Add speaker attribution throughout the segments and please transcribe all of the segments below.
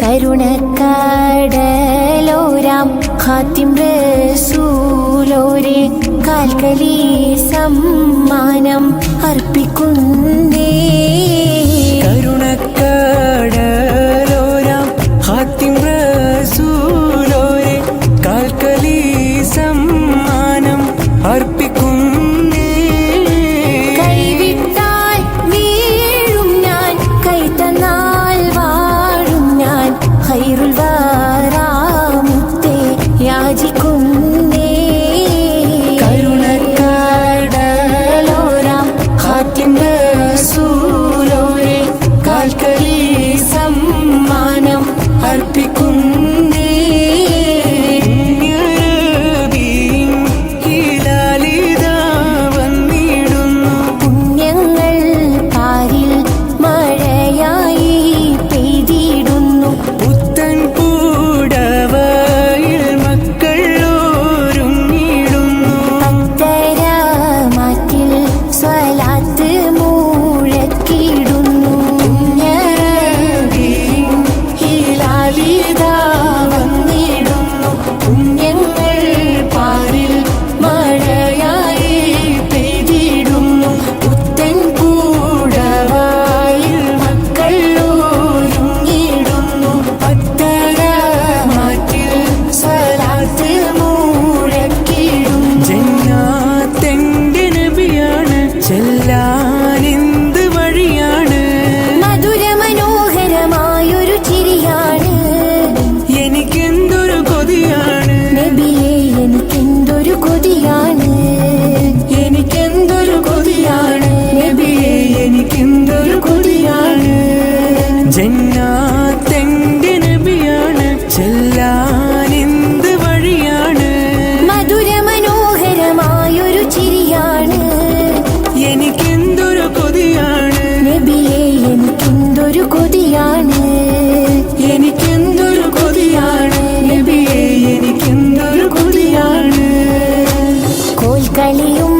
Speaker 1: കരുണക്കടലോരാം ഹാത്തിം റസൂലോരെ കാൽക്കലി സമ്മാനം അർപ്പിക്കുന്നേ.
Speaker 2: ജന്നാത്തെന്റെ നബിയാണ് ചെല്ലാനെന്ത് വഴിയാണ്?
Speaker 1: മധുര മനോഹരമായൊരു ചിരിയാണ്.
Speaker 2: എനിക്കെന്തൊരു കൊതിയാണ്?
Speaker 1: നബിയെ എനിക്കെന്തൊരു കൊതിയാണ്? എനിക്കെന്തൊരു കൊതിയാണ്? നബിയെ എനിക്കെന്തൊരു കൊതിയാണ്? കോൽക്കളിയും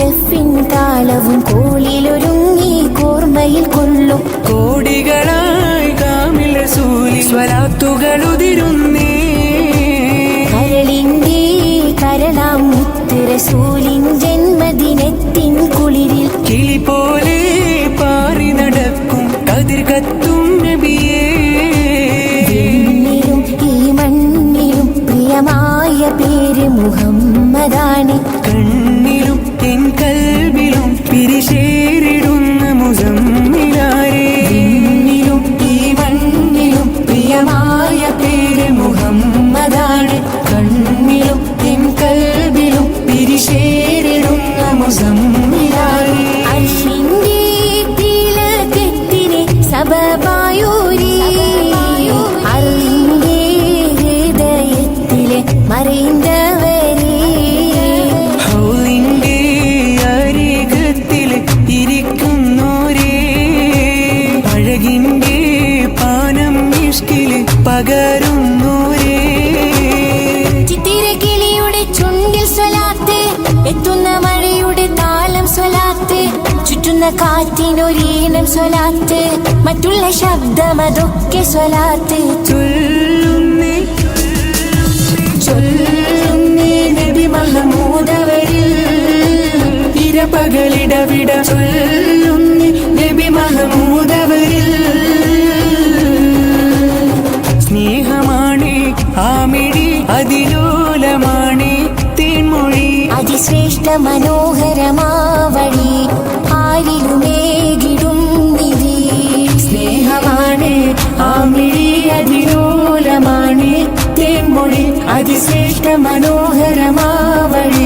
Speaker 1: ഡെഫിൻ താളവും കോളിലൊരുങ്ങി കോർമ്മയിൽ കൊള്ളും.
Speaker 2: കോടികളായി കാമിൽ റസൂലി സ്വലാത്തുകൾ
Speaker 1: കരളിന്റെ കരളാം മുത്ത് റസൂലിൻ ജന്മദിനത്തിൻ കുളിരിൽ
Speaker 2: കിളി പോലെ പാറി നടക്കും കതിർ കത്തും അഴകിന്റെ പാനം ഇഷ്കിൽ പകരുന്നോരേ.
Speaker 1: ചിത്തിരക്കിളിയുടെ ചുണ്ടിൽ സ്വലാത്ത് എത്തുന്ന മഴയുടെ താളം സ്വലാത്ത് ചുറ്റുന്ന കാറ്റിനൊരീണം സ്വലാത്ത് മറ്റുള്ള ശബ്ദം അതൊക്കെ സ്വലാത്ത്.
Speaker 2: ചൊല്ലുന്നേ
Speaker 1: ചൊല്ലുന്നേ നബി മഹമൂദവരിൽ
Speaker 2: ഇരപകളിടവിട ചൊല്ലുന്നേ.
Speaker 1: അതിശ്രേഷ്ഠ മനോഹരമാവഴി ആരിലുമേകിടും നിധി.
Speaker 2: സ്നേഹമാണ് ആമിഴി അതിലോലമാണ് തേൻമൊഴി അതിശ്രേഷ്ഠ മനോഹരമാണ്